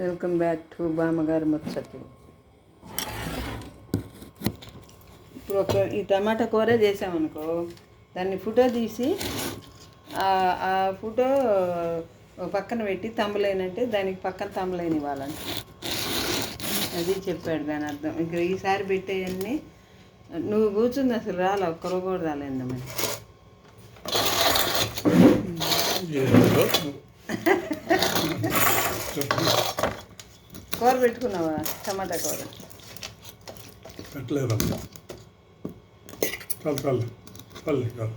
Welcome back to బామ్మగారు ముచ్చట్లు. ఇప్పుడు ఒక ఈ టమాటా కూర చేసామనుకో దాన్ని ఫోటో తీసి ఆ- ఫోటో పక్కన పెట్టి తమ్ములైనంటే దానికి పక్కన తమ్ములైన ఇవ్వాలంట. అది చెప్పాడు దాని అర్థం. ఇంకా ఈసారి పెట్టేయన్నీ నువ్వు కూర్చుంది అసలు రాలే ఒక్కరు కూడా రాలేదు మరి. కూర పెట్టుకున్నావా? టమాటా కూర. పెట్టలేదమ్మా చాలు చాలు. చాలు చాలు.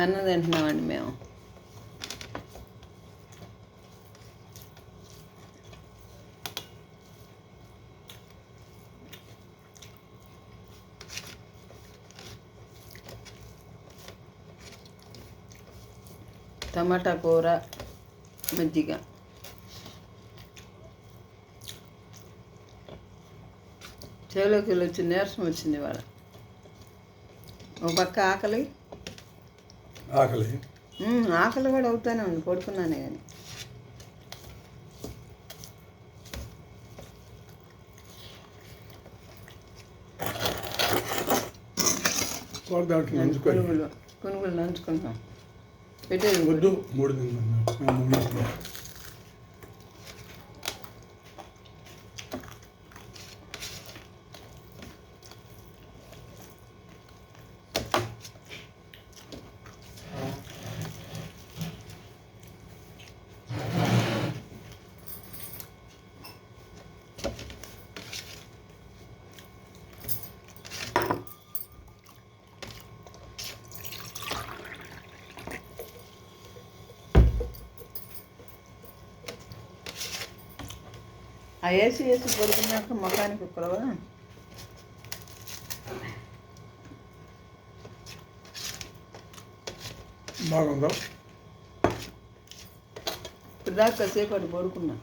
అన్నం తింటున్నామండి మేము. టమాటా కూర మజ్జిగ. వెళ్ళి వచ్చి నీరసం వచ్చింది ఇవాళ. ఒక పక్క ఆకలి? ఆకలి? ఆకలి కూడా అవుతానే ఉంది పడుకున్నానే కానీ. పునుగులు పునుగులు నంచుకుంటాం పెట్టేది. వద్దు మూడు తిన్నాను మూడు ఆ ఏసీ వేసి పడుకున్నాక ముఖానికి ఒక్కరవా బాగుందా? ఇప్పుడు దాకా కాసేపు అటు పడుకున్నా.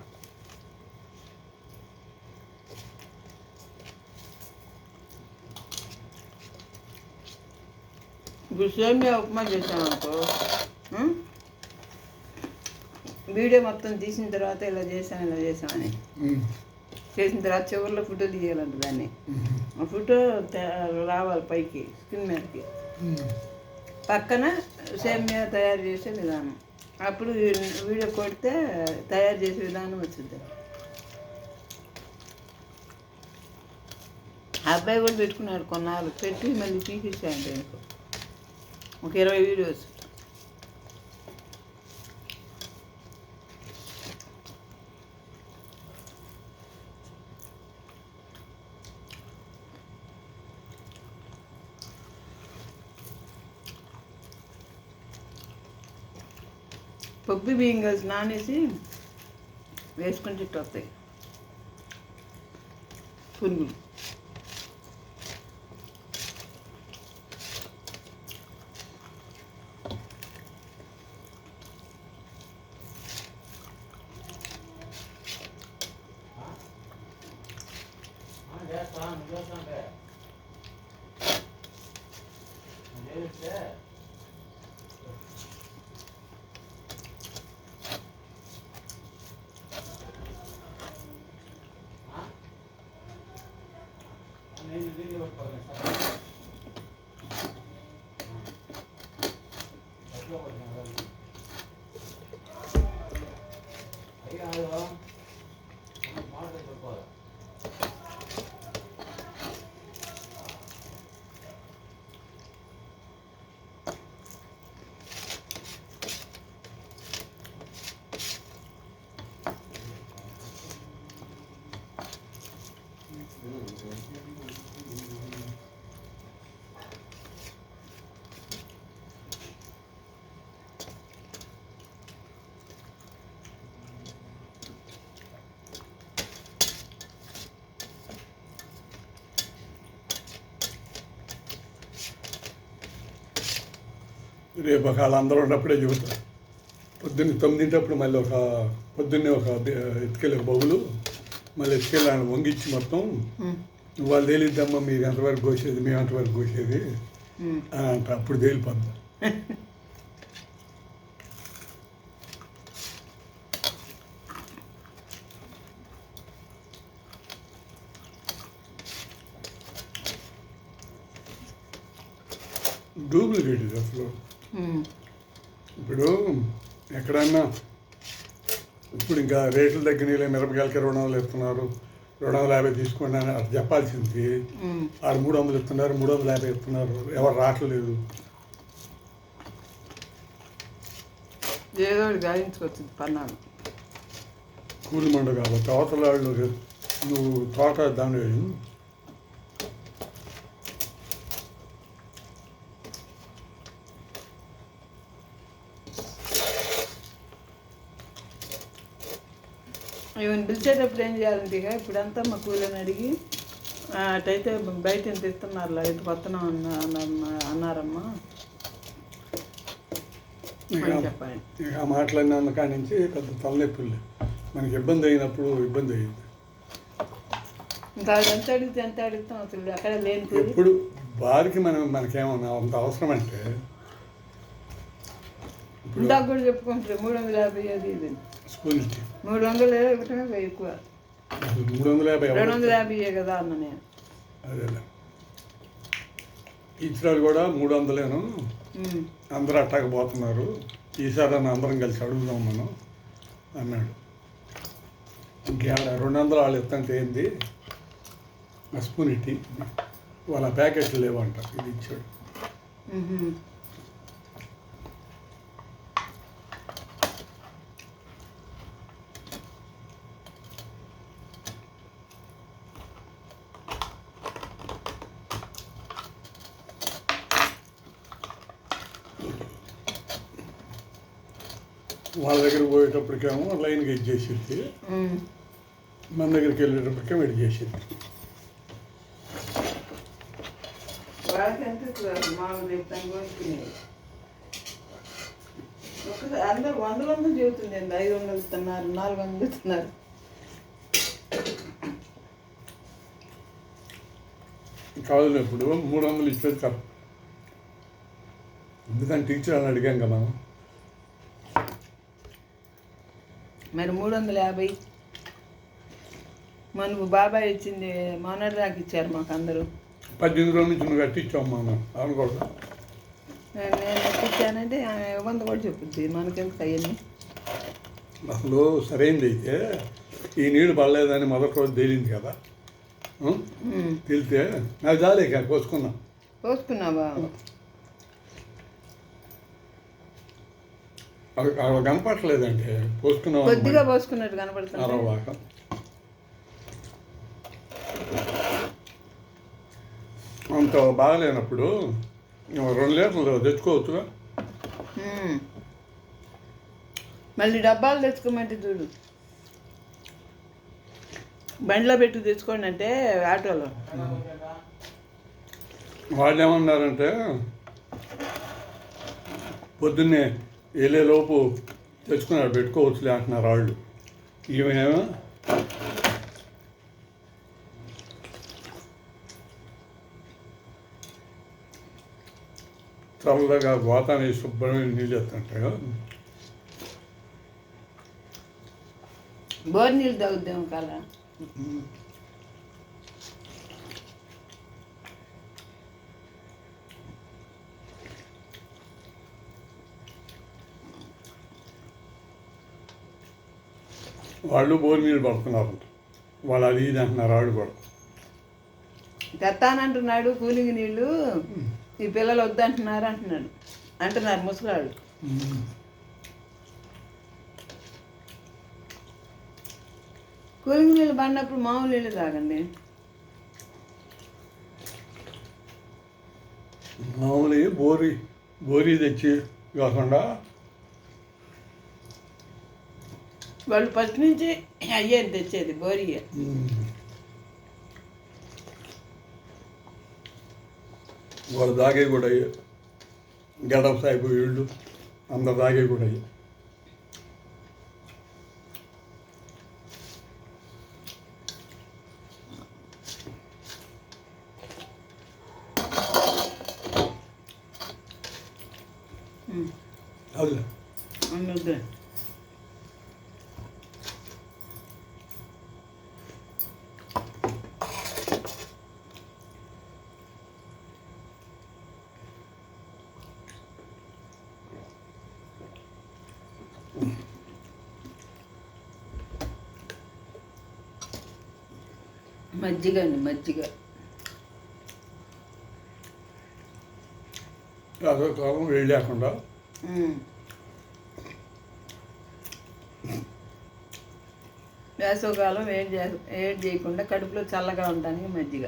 ఇప్పుడు సేమియా ఉప్మా చేసామనుకో? వీడియో మొత్తం తీసిన తర్వాత ఇలా చేసాం ఇలా చేసామని. చేసిన తర్వాత చివరిలో ఫోటో తీయాలంట దాన్ని. ఆ ఫోటో రావాలి పైకి స్క్రీన్ మీదకి. పక్కన సేమియా తయారు చేసే విధానం. అప్పుడు వీడియో కొడితే తయారు చేసే విధానం వచ్చింది. అబ్బాయి కూడా పెట్టుకున్నాడు కొన్నాళ్ళు పెట్టి మళ్ళీ ఇంకో ఒక ఇరవై వీడియోస్ పప్పు బియ్యం కలిసి నానేసి వేసుకుని చెట్టు వస్తాయి పునుగులు Yeah. 加油 రేపు ఒక వాళ్ళందరూ ఉన్నప్పుడే చెబుతారు పొద్దున్న తొమ్మిదింటప్పుడు మళ్ళీ ఒక పొద్దున్నే ఒక ఎత్తుకెళ్ళి బౌలు మళ్ళీ ఎత్తుకెళ్ళి ఆయన వంగిచ్చి మొత్తం వాళ్ళు తేలిద్దమ్మా మీరు ఎంతవరకు కోసేది మేము ఎంతవరకు కోసేది. అని అంట అప్పుడు తేలిపోద్ది డూప్లికేట్ ఇది అసలు. ఇప్పుడు ఎక్కడన్నా ఇప్పుడు ఇంకా రేట్లు తగ్గినాయి మిరపకాయలకి రెండు వందలు ఇస్తున్నారు. రెండు వందల యాభై తీసుకోండి అని అట్లా చెప్పాల్సింది. ఉమ్. ఆరు మూడు వందలు ఇస్తున్నారు మూడు వందల యాభై ఇస్తున్నారు. ఎవరు రావట్లేదు. ఏదో గాయించుకొచ్చింది కూలి మండ కాబట్టి అవతల వాళ్ళు నువ్వు తోట దాని ఇవన్నీ పిలిచేటప్పుడు ఏం చేయాలంటే ఇక ఇప్పుడంతా మా కూలీని అడిగి "ఆ, అటైతే బయట ఎంత ఇస్తున్నారు ఇటు పత్తనం అన్న అన్న- అన్నారమ్మా. ఆ మాట్లాడిన కాడి నుంచి పెద్ద తలనొప్పులు మనకి ఇబ్బంది అయినప్పుడు ఇబ్బంది అయ్యింది. ఇంకా ఎంత అడిగితే ఎంత అడుగుతాం అసలు అక్కడ లేని ఎప్పుడు బారికి మనం మనకేమన్నా అంత అవసరం అంటే ఇప్పుడు ఇందాక కూడా చెప్పుకుంటారు మూడు వందల యాభై అది ఇది నుంచి మూడు వందలు ఇవ్వటమే ఎక్కువ. మూడు వందల యాభై రెండు వందల యాభై కదా అన్న నేను. అదేలే టీచర్లు కూడా మూడు వందలేను. అందరూ అట్టాక పోతున్నారు. ఈసారి అన్న అందరం కలిసి అడుగుదాం మనం అన్నాడు. ఇంకేడ రెండు వందలు వాళ్ళు ఎత్తంటే ఏంది? స్పూన్ ఇట్టి. వాళ్ళ ప్యాకెట్లు లేవంట. ఇది ఇచ్చాడు. వాళ్ళ దగ్గరికి పోయేటప్పటికేమో లైన్గా ఇచ్చేసింది ఉమ్. మన దగ్గరికి వెళ్ళేటప్పటికే విడి చేసింది. అందరు వందల వందలు చెబుతుంది అండి. ఐదు వందలు ఇస్తున్నారు నాలుగు వందలు ఇస్తున్నారు. కాదు ఇప్పుడు మూడు వందలు ఇచ్చేది కాదు ఎందుకంటే టీచర్ అని అడిగాం కదా మనం? మరి మూడు వందల యాభై మనకు బాబాయ్ ఇచ్చింది మొన్నటి దాకా ఇచ్చారు మాకు అందరూ పద్దెనిమిది రోజుల నుంచి నువ్వు కట్టించావు మనం అవును కూడా. నేను ఆమె వంద కూడా చెప్పుద్ది. మనకెందుకు అవన్నీ అసలు సరైనది అయితే ఈ నీళ్ళు పడలేదని మొదటి రోజు తేలింది కదా. తేలితే నాకు చాలే కోసుకున్నాం పోసుకున్నావా? అవి కనపట్లేదంటే పోసుకున్నాం కొద్దిగా పోసుకున్నట్టు కనపడుతుంది. అరవాక అంత బాగలేనప్పుడు రెండు లీటర్లు తెచ్చుకోవచ్చుగా. ఉమ్. మళ్ళీ డబ్బాలు తెచ్చుకోమంటే చూడు. బండిలో పెట్టి తెచ్చుకోండి అంటే ఆటోలో. వాళ్ళు ఏమన్నారంటే పొద్దున్నే వెళ్ళేలోపు తెచ్చుకున్నాడు పెట్టుకోవచ్చులే అంటున్నారు వాళ్ళు. ఈమెమో చల్లగా గోతాన్ని శుభ్రమైన నీళ్ళు ఎత్తుంటే బోర్ నీళ్ళు తాగుద్దాం కాల? వాళ్ళు బోరు నీళ్ళు పడుతున్నారు. వాళ్ళు అది ఇది అంటున్నారు వాళ్ళు కూడా. తెత్తానంటున్నాడు కూలింగ్ నీళ్ళు ఈ పిల్లలు వద్దంటున్నారు అంటున్నాడు. అంటున్నారు ముసలాళ్ళు. కూలింగ్ నీళ్ళు పడినప్పుడు మామూలు నీళ్ళు తాగండి. మామూలు బోరి బోరి తెచ్చి కాకుండా వాళ్ళు ఫస్ట్ నుంచి అయ్యే తెచ్చేది బోరియే వాళ్ళు దాగే కూడా గడప సాహిబు వీళ్ళు అందరు తాగే కూడా అయ్యి. ఉమ్. మజ్జిగ అండి మజ్జిగ. వేసవకాలం వేడి లేకుండా. వేసవకాలం వేడి చే వేడి చేయకుండా కడుపులో చల్లగా ఉండడానికి మజ్జిగ.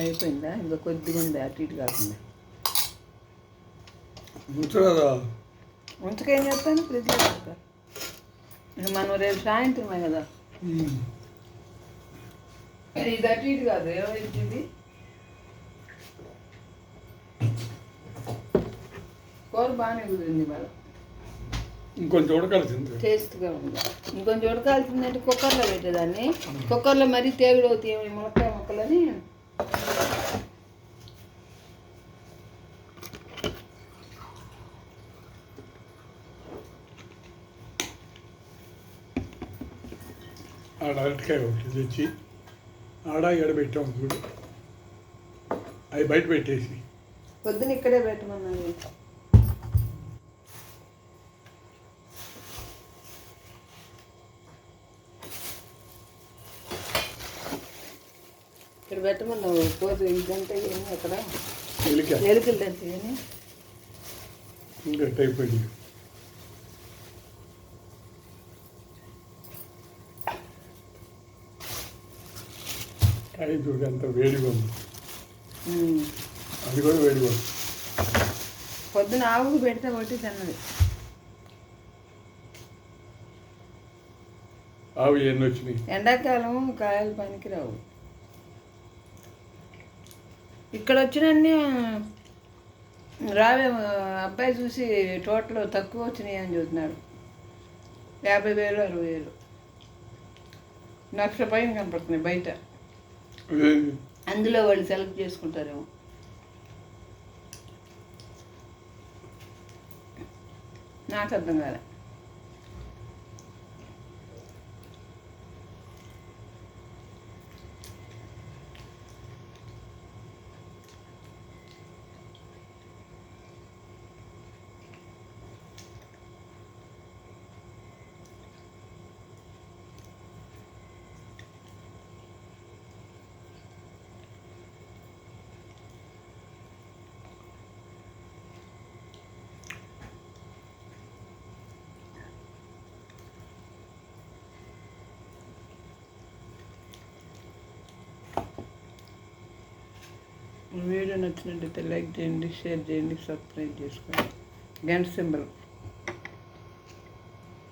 అయిపోయిందా? ఇంకా కొద్దిగా ఉంది అటు ఇటు కాకుండా. ముచ్చట ఉంచకేం చేస్తాను ఫ్రిడ్జ్లో పెడతా మనం రేపు సాయంత్రమే కదా ఇది అటు ఇటు కాదు ఏమైంది కూర బాగానే కుదిరింది మేడం ఇంకొంచెం ఉడకాల్సింది టేస్ట్గా ఉంది ఇంకొంచెం ఉడకాల్సిందంటే కుక్కర్లో పెట్టేదాన్ని కుక్కర్లో మరీ తేగుడు అవుతాయి ఏమి మునక్కాయ ముక్కలని ఆడ అరటికాయ ఒకటి తెచ్చి ఆడ ఎడబెట్టాం చూడు. అవి బయట పెట్టేసి. పొద్దున ఇక్కడే పెట్టమన్నాను ఇక్కడ పెట్టమన్నావు. పోతు ఇదంతా ఏమి అక్కడ? ఎలిక. ఎలుకలు దంత ఏమి? ఇంకా అయిపోయింది ఎంత వేడిగా ఉంది. అది కూడా వేడిగా ఉంది. పొద్దున ఆవుకు పెడితే ఒకటి తిన్నది. ఆవు ఎన్ని వచ్చినాయి? ఎండాకాలం కాయలు పనికిరావు. ఇక్కడ వచ్చినన్ని రావే అబ్బాయి చూసి టోటల్ తక్కువ వచ్చినాయి అని చూస్తున్నాడు. యాభై వేలు అరవై వేలు. లక్ష పైన కనపడుతున్నాయి బయట? అందులో వాళ్ళు సెలెక్ట్ చేసుకుంటారేమో. నాకు అర్థం కాలే. వీడియో నచ్చినట్టయితే లైక్ చేయండి షేర్ చేయండి సబ్స్క్రైబ్ చేసుకోండి. గంట సింబల్.